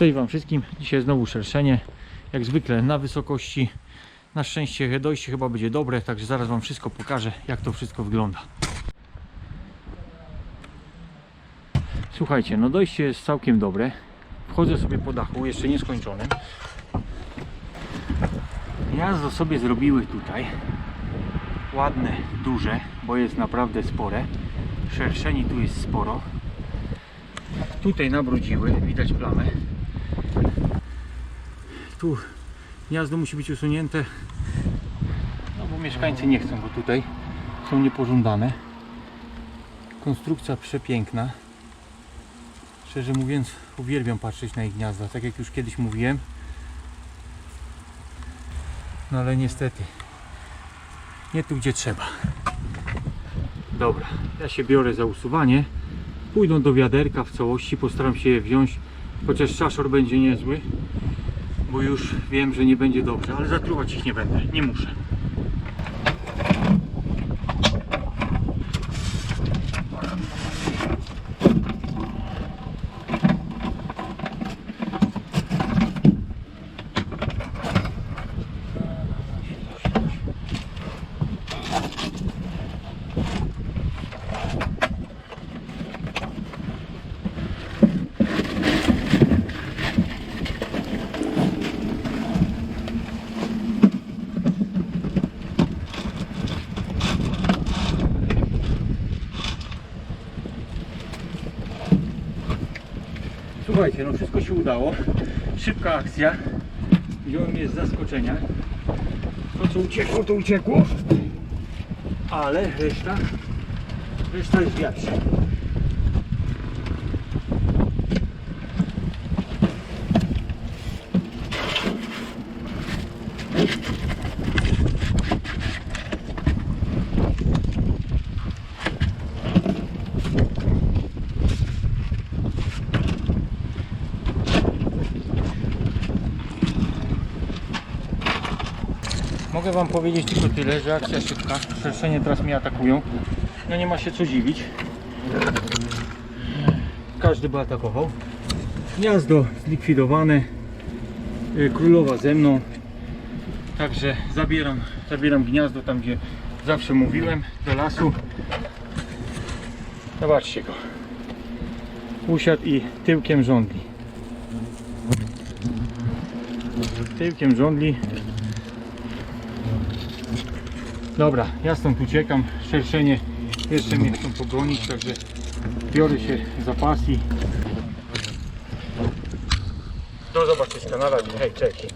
Cześć Wam wszystkim. Dzisiaj znowu szerszenie. Jak zwykle na wysokości. Na szczęście dojście chyba będzie dobre, także zaraz Wam wszystko pokażę, jak to wszystko wygląda. Słuchajcie, no dojście jest całkiem dobre. Wchodzę sobie po dachu, jeszcze nieskończonym. Gniazdo sobie zrobiły tutaj. Ładne, duże, bo jest naprawdę spore. Szerszeni tu jest sporo. Tutaj nabrudziły, widać plamę. Tu gniazdo musi być usunięte. No bo mieszkańcy nie chcą, bo tutaj są niepożądane. Konstrukcja przepiękna. Szczerze mówiąc, uwielbiam patrzeć na ich gniazda, tak jak już kiedyś mówiłem. No ale niestety, nie tu gdzie trzeba. Dobra, ja się biorę za usuwanie. Pójdą do wiaderka w całości, postaram się je wziąć, chociaż szaszor będzie niezły, bo już wiem, że nie będzie dobrze, ale zatruwać ich nie będę, nie muszę. Słuchajcie, no wszystko się udało. Szybka akcja. Wziąłem je z zaskoczenia. To co uciekło, to uciekło. Ale reszta, reszta jest wiatrze. Mogę Wam powiedzieć tylko tyle, że akcja szybka. Szerszenie teraz mnie atakują. No nie ma się co dziwić. Każdy by atakował. Gniazdo zlikwidowane. Y, Królowa ze mną. Także zabieram, zabieram gniazdo tam, gdzie zawsze mówiłem, do lasu. Zobaczcie go. Usiadł i tyłkiem żądli. Tyłkiem żądli. Dobra, ja stąd uciekam. Szerszenie jeszcze mnie chcą pogonić, także biorę się za pas i do zobaczenia na razie. Hej, cześć.